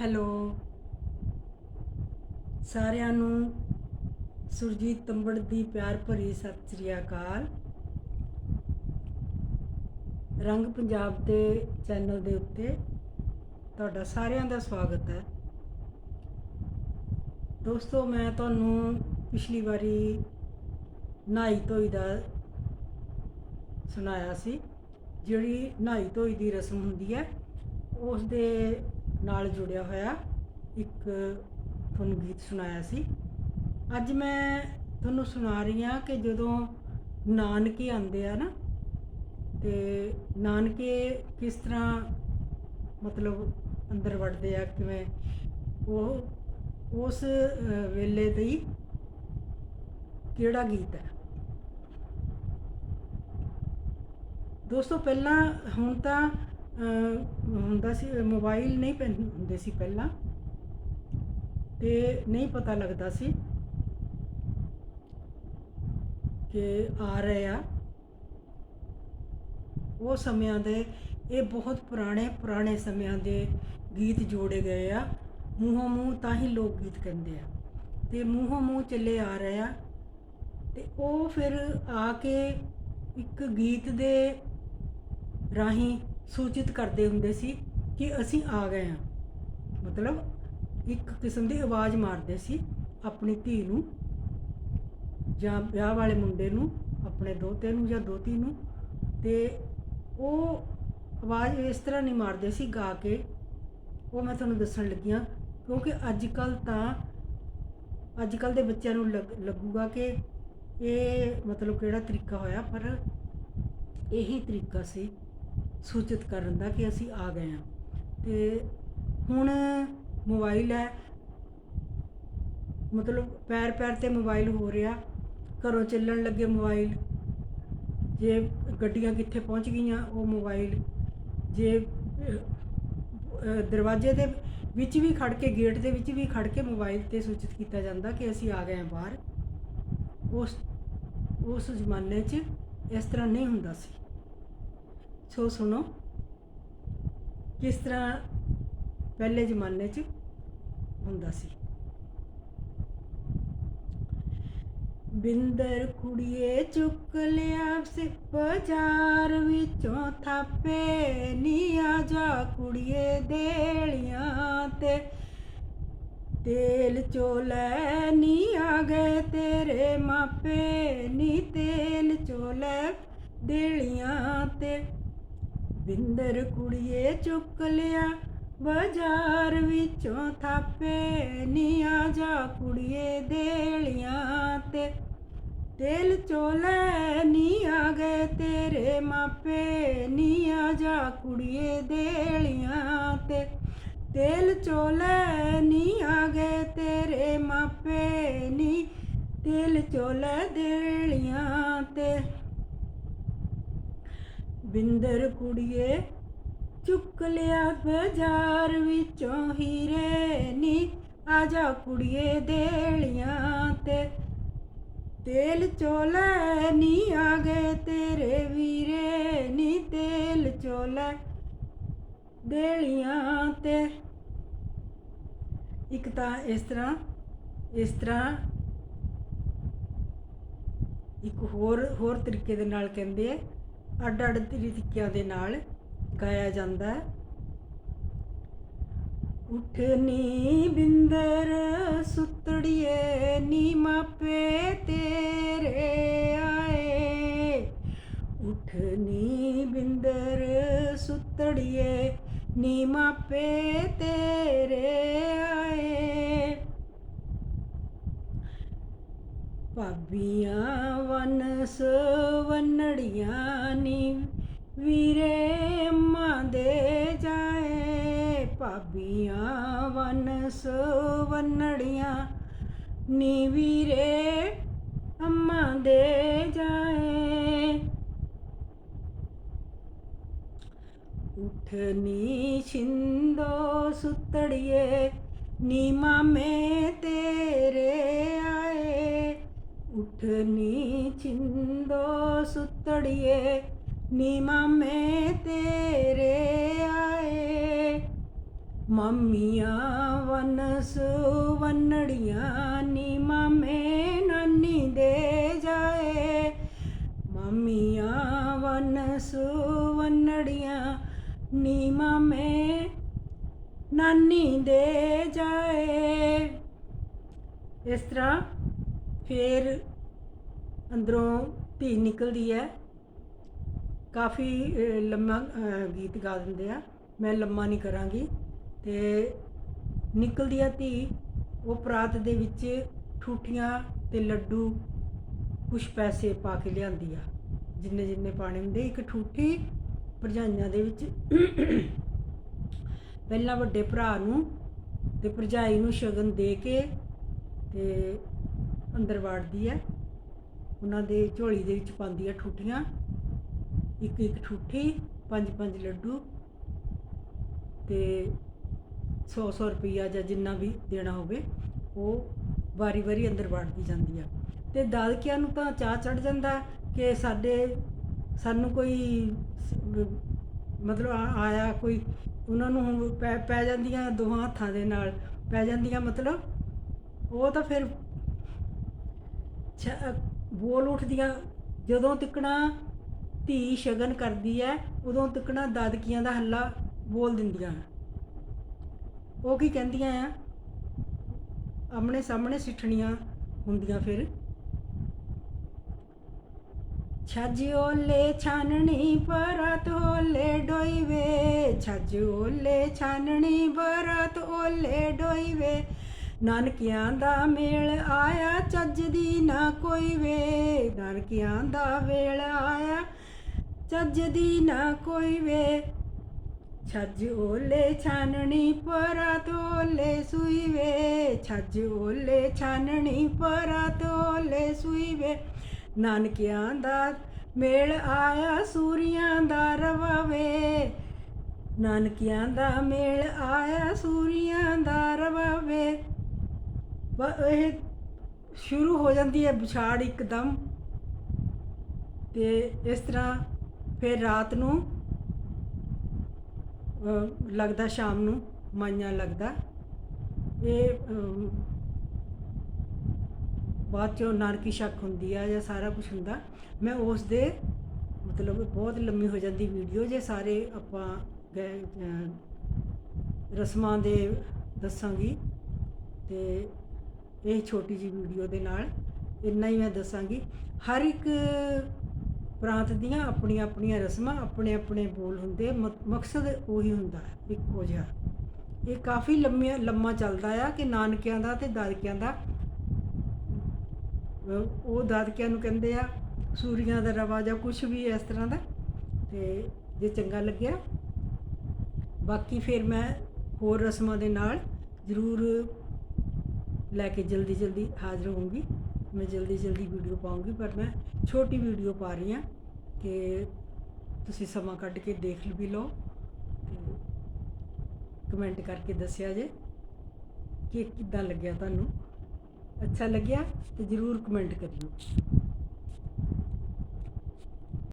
Hello. ਸਾਰਿਆਂ ਨੂੰ ਸੁਰਜੀਤ ਤੰਬੜ ਦੀ ਪਿਆਰ ਭਰੀ ਸਤਿ ਸ੍ਰੀ ਅਕਾਲ। ਰੰਗ ਪੰਜਾਬ ਦੇ ਚੈਨਲ ਦੇ ਉੱਤੇ ਤੁਹਾਡਾ ਸਾਰਿਆਂ ਦਾ ਸਵਾਗਤ ਹੈ। ਦੋਸਤੋ, ਮੈਂ ਤੁਹਾਨੂੰ ਪਿਛਲੀ ਵਾਰੀ ਨਹਾਈ ਧੋਈ ਦਾ ਸੁਣਾਇਆ ਸੀ। ਜਿਹੜੀ ਨਹਾਈ ਧੋਈ ਦੀ ਰਸਮ ਹੁੰਦੀ ਹੈ ਉਸ ਦੇ ਨਾਲ ਜੁੜਿਆ ਹੋਇਆ ਇੱਕ ਤੁਹਾਨੂੰ ਗੀਤ ਸੁਣਾਇਆ ਸੀ। ਅੱਜ ਮੈਂ ਤੁਹਾਨੂੰ ਸੁਣਾ ਰਹੀ ਹਾਂ ਕਿ ਜਦੋਂ ਨਾਨਕੇ ਆਉਂਦੇ ਆ ਨਾ ਤੇ ਨਾਨਕੇ ਕਿਸ ਤਰ੍ਹਾਂ ਮਤਲਬ ਅੰਦਰ ਵੜਦੇ ਆ ਕਿਵੇਂ ਉਹ ਉਸ ਅ, ਵੇਲੇ ਦੀ ਕਿਹੜਾ ਗੀਤ ਹੈ? ਦੋਸਤੋ ਪਹਿਲਾਂ ਹੁਣ ਤਾਂ ਹੁੰਦਾ ਸੀ ਮੋਬਾਈਲ ਨਹੀਂ ਪੈਂ- ਹੁੰਦੇ ਸੀ ਪਹਿਲਾਂ ਤੇ ਨਹੀਂ ਪਤਾ ਲੱਗਦਾ ਸੀ ਕਿ ਆ ਰਹੇ ਆ। ਉਹ ਸਮਿਆਂ ਦੇ, ਇਹ ਬਹੁਤ ਪੁਰਾਣੇ ਪੁਰਾਣੇ ਸਮਿਆਂ ਦੇ ਗੀਤ ਜੋੜੇ ਗਏ ਆ। ਮੂੰਹੋਂ ਮੂੰਹ ਤਾਂ ਹੀ ਲੋਕ ਗੀਤ ਕਹਿੰਦੇ ਆ। ਤੇ ਮੂੰਹੋਂ ਮੂੰਹ ਚੱਲੇ ਆ ਰਹੇ ਆ। ਤੇ ਉਹ ਫਿਰ ਆ ਕੇ ਇੱਕ ਗੀਤ ਦੇ ਰਾਹੀਂ ਸੂਚਿਤ ਕਰਦੇ ਹੁੰਦੇ ਸੀ ਕਿ ਅਸੀਂ ਆ ਗਏ ਹਾਂ। ਮਤਲਬ ਇੱਕ ਕਿਸਮ ਦੀ ਆਵਾਜ਼ ਮਾਰਦੇ ਸੀ ਆਪਣੀ ਧੀ ਨੂੰ ਜਾਂ ਵਿਆਹ ਵਾਲੇ ਮੁੰਡੇ ਨੂੰ, ਆਪਣੇ ਦੋਤੇ ਨੂੰ ਜਾਂ ਦੋਤੀ ਨੂੰ। ਤੇ ਉਹ ਆਵਾਜ਼ ਇਸ ਤਰ੍ਹਾਂ ਨਹੀਂ ਮਾਰਦੇ ਸੀ ਗਾ ਕੇ। ਉਹ ਮੈਂ ਤੁਹਾਨੂੰ ਦੱਸਣ ਲੱਗੀ ਹਾਂ, ਕਿਉਂਕਿ ਅੱਜ ਕੱਲ ਤਾਂ ਅੱਜ ਕੱਲ ਦੇ ਬੱਚਿਆਂ ਨੂੰ ਲੱਗ- ਲੱਗੂਗਾ ਕਿ ਇਹ ਮਤਲਬ ਕਿਹੜਾ ਤਰੀਕਾ ਹੋਇਆ, ਪਰ ਇਹੀ ਤਰੀਕਾ ਸੀ। ਸੂਚਿਤ ਕਰਨ ਦਾ ਕਿ ਅਸੀਂ ਆ ਗਏ ਹਾਂ। ਤੇ ਹੁਣ ਮੋਬਾਈਲ ਹੈ। ਮਤਲਬ ਪੈਰ ਪੈਰ ਤੇ ਮੋਬਾਈਲ ਹੋ ਰਿਹਾ। ਘਰੋਂ ਚੱਲਣ ਲੱਗੇ ਮੋਬਾਈਲ। ਜੇ ਗੱਡੀਆਂ ਕਿੱਥੇ ਪਹੁੰਚ ਗਈਆਂ, ਉਹ ਮੋਬਾਈਲ। ਜੇ ਦਰਵਾਜ਼ੇ ਦੇ ਵਿੱਚ ਵੀ ਖੜ ਕੇ, ਗੇਟ ਦੇ ਵਿੱਚ ਵੀ ਖੜ ਕੇ ਮੋਬਾਈਲ ਤੇ ਸੂਚਿਤ ਕੀਤਾ ਜਾਂਦਾ ਕਿ ਅਸੀਂ ਆ ਗਏ ਹਾਂ ਬਾਹਰ। ਉਸ ਉਸ ਜ਼ਮਾਨੇ 'ਚ ਇਸ ਤਰ੍ਹਾਂ ਨਹੀਂ ਹੁੰਦਾ ਸੀ। ਸੋ ਸੁਣੋ। ਕਿਸ ਤਰ੍ਹਾਂ ਪਹਿਲੇ ਜ਼ਮਾਨੇ 'ਚ ਹੁੰਦਾ ਸੀ। ਬਿੰਦਰ ਕੁੜੀਏ ਚੁੱਕ ਲਿਆ ਸੇ, ਬਾਜ਼ਾਰ ਵਿੱਚੋਂ ਥਾਪੇ ਨੀ ਆ ਜਾ ਕੁੜੀਏ ਦੇਲੀਆਂ ਤੇ। ਤੇਲ ਚੋਲੇ ਨੀ ਆ ਗਏ, ਤੇਰੇ ਮਾਪੇ ਨੀ ਤੇਲ ਚੋਲੇ ਦੇਲੀਆਂ ਤੇ। ਬਿੰਦਰ ਕੁੜੀਏ ਚੁੱਕ ਲਿਆ, ਬਾਜ਼ਾਰ ਵਿੱਚੋਂ ਥਾਪੇ ਨੀ ਆ ਜਾ ਕੁੜੀਏ ਦੇਲੀਆਂ ਤੇ। ਤੇਲ ਚੋਲੇ ਨੀ ਆ ਗਏ ਤੇਰੇ ਮਾਪੇ ਨੀ ਆ ਜਾ ਕੁੜੀਏ ਦੇਲੀਆਂ ਤੇ। ਤੇਲ ਚੋਲੇ ਨੀ ਆ ਗਏ ਤੇਰੇ ਮਾਪੇ, ਨੀ, ਤੇਲ ਚੋਲੇ ਦੇਲੀਆਂ ਤੇ। ਬਿੰਦਰ ਕੁੜੀਏ ਚੁੱਕ ਲਿਆ ਬਾਜ਼ਾਰ ਵਿੱਚੋਂ ਹੀਰੇ ਨੀ। ਆ ਜਾ ਕੁੜੀਏ ਦੇਲੀਆਂ ਤੇ, ਤੇਲ ਚੋਲੇ ਨੀ ਆ ਗਏ ਤੇਰੇ ਵੀਰੇ ਨੀ। ਤੇਲ ਚੋਲੇ ਦੇਲੀਆਂ ਤੇ। ਇੱਕ ਤਾਂ ਇਸ ਤਰ੍ਹਾਂ ਇਸ ਤਰ੍ਹਾਂ ਇੱਕ ਹੋਰ ਹੋਰ ਤਰੀਕੇ ਦੇ ਨਾਲ ਕਹਿੰਦੇ ਆ ਅੱਡ ਅੱਡ ਤਰੀਕਿਆਂ ਦੇ ਨਾਲ ਗਾਇਆ ਜਾਂਦਾ ਹੈ। ਉਠਨੀ ਬਿੰਦਰ, ਸੁਤੜੀਏ ਨੀ ਮਾਪੇ ਤੇਰੇ ਆਏ। ਉਠਨੀ ਬਿੰਦਰ, ਸੁਤੜੀਏ ਨੀ ਮਾਪੇ ਤੇਰੇ ਆਏ ਭਾਬੀਆਂ ਵਨ ਸਵਨੜੀਆਂ ਨੀ। ਵੀਰੇ ਅੰਮਾ ਦੇ ਜਾਏ ਭਾਬੀਆਂ ਵਨ ਸਵਨੜੀਆਂ ਨੀ। ਵੀਰੇ ਅੰਮਾ ਦੇ ਜਾਏ ਉਠਨੀ ਛਿੰਦੋ ਸੁਤੜੀਏ ਨੀ। ਮਾਮੇ ਤੇਰੇ ਉਠਨੀ ਛਿੰਦੋ ਸੁਤੜੀਏ ਨੀ ਮਾਮੇ ਤੇਰੇ ਆਏ ਮੰਮੀਆਂ ਵਨਸ ਵੰਨੜੀਆਂ ਨੀ ਮਾਮੇ ਨਾਨੀ ਦੇ ਜਾਏ ਮੰਮੀਆਂ ਵਨਸ ਵੰਨੜੀਆਂ ਨੀ ਮਾਮੇ ਨਾਨੀ ਦੇ ਜਾਏ ਇਸ ਤਰ੍ਹਾਂ ਫਿਰ ਅੰਦਰੋਂ ਧੀ ਨਿਕਲਦੀ ਹੈ। ਕਾਫੀ ਲੰਮਾ ਗੀਤ ਗਾ ਦਿੰਦੇ ਆ। ਮੈਂ ਲੰਮਾ ਨਹੀਂ ਕਰਾਂਗੀ। ਤੇ ਨਿਕਲਦੀ ਆ ਧੀ, ਉਹ ਪ੍ਰਾਤ ਦੇ ਵਿੱਚ ਠੂਠੀਆਂ ਤੇ ਲੱਡੂ ਕੁਛ ਪੈਸੇ ਪਾ ਕੇ ਲਿਆਂਦੀ ਆ। ਜਿੰਨੇ ਜਿੰਨੇ ਪਾਣੇ ਹੁੰਦੇ ਇੱਕ ਠੂਠੀ ਭਰਜਾਈਆਂ ਦੇ ਵਿੱਚ। ਪਹਿਲਾਂ ਵੱਡੇ ਭਰਾ ਨੂੰ ਤੇ ਭਰਜਾਈ ਨੂੰ ਸ਼ਗਨ ਦੇ ਕੇ ਤੇ ਅੰਦਰ ਵਾੜਦੀ ਹੈ ਉਹਨਾਂ ਦੇ ਝੋਲੀ ਦੇ ਵਿੱਚ ਪਾਉਂਦੀ ਆ ਠੂਠੀਆਂ। ਇੱਕ ਇੱਕ ਠੂਠੀ, ਪੰਜ ਪੰਜ ਲੱਡੂ ਤੇ 100 100 ਰੁਪਈਆ ਜਾਂ ਜਿੰਨਾ ਵੀ ਦੇਣਾ ਹੋਵੇ, ਉਹ ਵਾਰੀ ਵਾਰੀ ਅੰਦਰ ਵੜਦੀ ਜਾਂਦੀ ਆ ਤੇ ਦਾਦਕਿਆਂ ਨੂੰ ਤਾਂ ਚਾਹ ਚੜ ਜਾਂਦਾ ਕਿ ਸਾਡੇ, ਸਾਨੂੰ ਕੋਈ ਮਤਲਬ ਆ- ਆਇਆ ਕੋਈ, ਉਹਨਾਂ ਨੂੰ ਹੁਣ ਪੈ ਪੈ ਜਾਂਦੀਆਂ ਦੋਹਾਂ ਹੱਥਾਂ ਦੇ ਨਾਲ, ਪੈ ਜਾਂਦੀਆਂ ਮਤਲਬ, ਉਹ ਤਾਂ ਫਿਰ ਛ- ਬੋਲ ਉੱਠਦੀਆਂ ਜਦੋਂ ਤਿਕਣਾ ਧੀ ਸ਼ਗਨ ਕਰਦੀ ਹੈ ਉਦੋਂ ਤਿਕਣਾ ਦਾਦਕੀਆਂ ਦਾ ਹੱਲਾ ਬੋਲ ਦਿੰਦੀਆਂ ਉਹ ਕੀ ਕਹਿੰਦੀਆਂ ਆ ਆਪਣੇ ਸਾਹਮਣੇ ਸਿੱਠਣੀਆਂ ਹੁੰਦੀਆਂ ਫਿਰ। ਛੱਜ ਓਲੇ ਛਾਨਣੀ ਪਰਤ ਓਲੇ ਡੋਈ ਵੇ ਛੱਜ ਓਲੇ ਛਾਨਣੀ ਬਰਤ ਓਲੇ ਡੋਈਵੇ। ਨਾਨਕਿਆਂ ਦਾ ਮੇਲ ਆਇਆ, ਚੱਜ ਦੀ ਨਾ ਕੋਈ ਵੇ। ਨਾਨਕਿਆਂ ਦਾ ਵੇਲ ਆਇਆ, ਚੱਜ ਦੀ ਨਾ ਕੋਈ ਵੇ। ਛੱਜ ਓਲੇ ਛਾਨਣੀ ਪਰਤ ਤੋਲੇ ਸੂਈ ਵੇ। ਛੱਜ ਓਲੇ ਛਾਨਣੀ ਪਰਤ ਤੋਲੇ ਸੂਈ ਵੇ। ਨਾਨਕਿਆਂ ਦਾ ਮੇਲ ਆਇਆ, ਸੂਰੀਆਂ ਦਾ ਰਵਾਵੇ ਨਾਨਕਿਆਂ ਦਾ ਮੇਲ ਆਇਆ, ਸੂਰੀਆਂ ਦਾ ਰਵਾਵੇ ਇਹ ਸ਼ੁਰੂ ਹੋ ਜਾਂਦੀ ਹੈ ਵਿਛਾੜ ਇੱਕਦਮ। ਤੇ ਇਸ ਤਰ੍ਹਾਂ ਫਿਰ ਰਾਤ ਨੂੰ ਲੱਗਦਾ ਸ਼ਾਮ ਨੂੰ, ਮਾਈਆਂ ਲੱਗਦਾ। ਇਹ ਬਾਅਦ ਚੋਂ ਨਾਨਕੀ ਸ਼ੱਕ ਹੁੰਦੀ ਆ ਜਾਂ ਸਾਰਾ ਕੁਝ ਹੁੰਦਾ। ਮੈਂ ਉਸ ਦੇ, ਮਤਲਬ ਬਹੁਤ ਲੰਮੀ ਹੋ ਜਾਂਦੀ ਵੀਡੀਓ ਜੇ ਸਾਰੇ ਆਪਾਂ ਗਏ ਰਸਮਾਂ ਦੇ ਦੱਸਾਂਗੀ। ਤੇ ਇਹ ਛੋਟੀ ਜੀ ਵੀਡੀਓ ਦੇ ਨਾਲ ਇੰਨਾ ਹੀ ਮੈਂ ਦੱਸਾਂਗੀ। ਹਰ ਇੱਕ ਪ੍ਰਾਂਤ ਦੀਆਂ ਆਪਣੀਆਂ ਆਪਣੀਆਂ ਰਸਮਾਂ, ਆਪਣੇ ਆਪਣੇ ਬੋਲ ਹੁੰਦੇ, ਮ- ਮਕਸਦ ਉਹੀ ਹੁੰਦਾ ਇੱਕੋ ਜਿਹਾ। ਇਹ ਕਾਫੀ ਲੰਮੀਆਂ, ਲੰਮਾ ਚੱਲਦਾ ਆ ਕਿ ਨਾਨਕਿਆਂ ਦਾ ਤੇ ਦਾਦਕਿਆਂ ਦਾ। ਉਹ ਦਾਦਕਿਆਂ ਨੂੰ ਕਹਿੰਦੇ ਆ, ਸੂਰੀਆਂ ਦਾ ਰਵਾ ਜਾਂ ਕੁਝ ਵੀ ਇਸ ਤਰ੍ਹਾਂ ਦਾ, ਤੇ ਜੇ ਚੰਗਾ ਲੱਗਿਆ। ਬਾਕੀ ਫਿਰ ਮੈਂ ਹੋਰ ਰਸਮਾਂ ਦੇ ਨਾਲ ਜ਼ਰੂਰ ਲੈ ਕੇ ਜਲਦੀ ਜਲਦੀ ਹਾਜ਼ਰ ਹੋਊਂਗੀ। ਮੈਂ ਜਲਦੀ ਜਲਦੀ ਵੀਡੀਓ ਪਾਉਂਗੀ ਪਰ ਮੈਂ ਛੋਟੀ ਵੀਡੀਓ ਪਾ ਰਹੀ ਹਾਂ ਕਿ ਤੁਸੀਂ ਸਮਾਂ ਕੱਢ ਕੇ ਦੇਖ ਵੀ ਲਓ ਤੇ ਕਮੈਂਟ ਕਰਕੇ ਦੱਸਿਆ ਜੇ ਕਿ ਕਿੱਦਾਂ ਲੱਗਿਆ ਤੁਹਾਨੂੰ। ਅੱਛਾ ਲੱਗਿਆ ਤੇ ਜਰੂਰ ਕਮੈਂਟ ਕਰਿਓ।